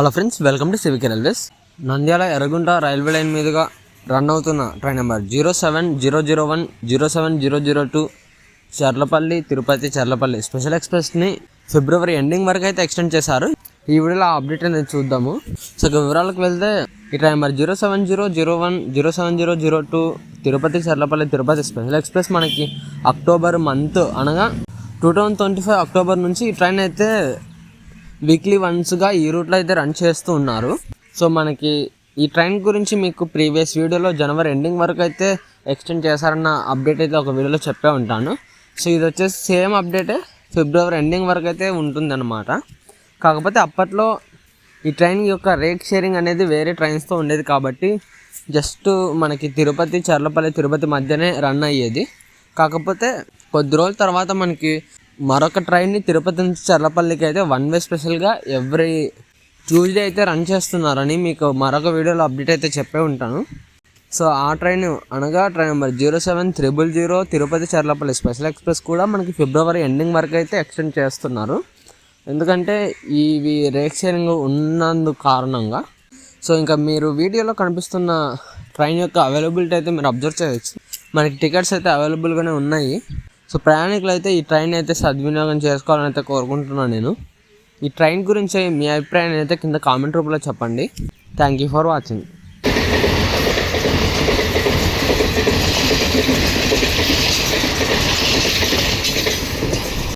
Hello friends welcome to civic railways. Nandyal Erraguntla railway line మీదుగా run అవుతున్న train number zero seven zero zero one zero seven zero zero two Charlapalli Tirupati Charlapalli. Special ఎక్స్ప్రెస్ని February ending వరకు అయితే extend చేశారు. ఈ వీడియోలో ఆ update అనేది చూద్దాము. సో వివరాలకు వెళ్తే ఈ train number zero seven zero zero one zero seven zero zero two Tirupati Charlapalli Tirupati special express మనకి అక్టోబర్ మంత్ అనగా two thousand twenty five October నుంచి ఈ ట్రైన్ అయితే వీక్లీ వన్స్గా ఈ రూట్లో అయితే రన్ చేస్తూ ఉన్నారు. సో మనకి ఈ ట్రైన్ గురించి మీకు ప్రీవియస్ వీడియోలో జనవరి ఎండింగ్ వరకు అయితే ఎక్స్టెండ్ చేశారన్న అప్డేట్ అయితే ఒక వీడియోలో చెప్పే ఉంటాను. సో ఇది వచ్చేసి సేమ్ అప్డేటే ఫిబ్రవరి ఎండింగ్ వరకు అయితే ఉంటుందన్నమాట. కాకపోతే అప్పట్లో ఈ ట్రైన్ యొక్క రేట్ షేరింగ్ అనేది వేరే ట్రైన్స్తో ఉండేది కాబట్టి జస్ట్ మనకి తిరుపతి చర్లపల్లి తిరుపతి మధ్యనే రన్ అయ్యేది. కాకపోతే కొద్ది రోజుల తర్వాత మనకి మరొక ట్రైన్ని తిరుపతి నుంచి చర్లపల్లికి అయితే వన్ వే స్పెషల్గా ఎవ్రీ ట్యూస్డే అయితే రన్ చేస్తున్నారని మీకు మరొక వీడియోలో అప్డేట్ అయితే చెప్పే ఉంటాను. సో ఆ ట్రైన్ అనగా train number zero seven triple zero Tirupati Charlapalli special express కూడా మనకి ఫిబ్రవరి ఎండింగ్ వరకు అయితే ఎక్స్టెండ్ చేస్తున్నారు. ఎందుకంటే ఇవి రేక్ షేరింగ్ ఉన్నందు కారణంగా. సో ఇంకా మీరు వీడియోలో కనిపిస్తున్న ట్రైన్ యొక్క అవైలబిలిటీ అయితే మీరు అబ్జర్వ్ చేయవచ్చు. మనకి టికెట్స్ అయితే అవైలబుల్గానే ఉన్నాయి. సో ప్రయాణికులు అయితే ఈ ట్రైన్ అయితే సద్వినియోగం చేసుకోవాలని అయితే కోరుకుంటున్నాను నేను. ఈ ట్రైన్ గురించి మీ అభిప్రాయాన్ని అయితే కింద కామెంట్ రూపంలో చెప్పండి. Thank you for watching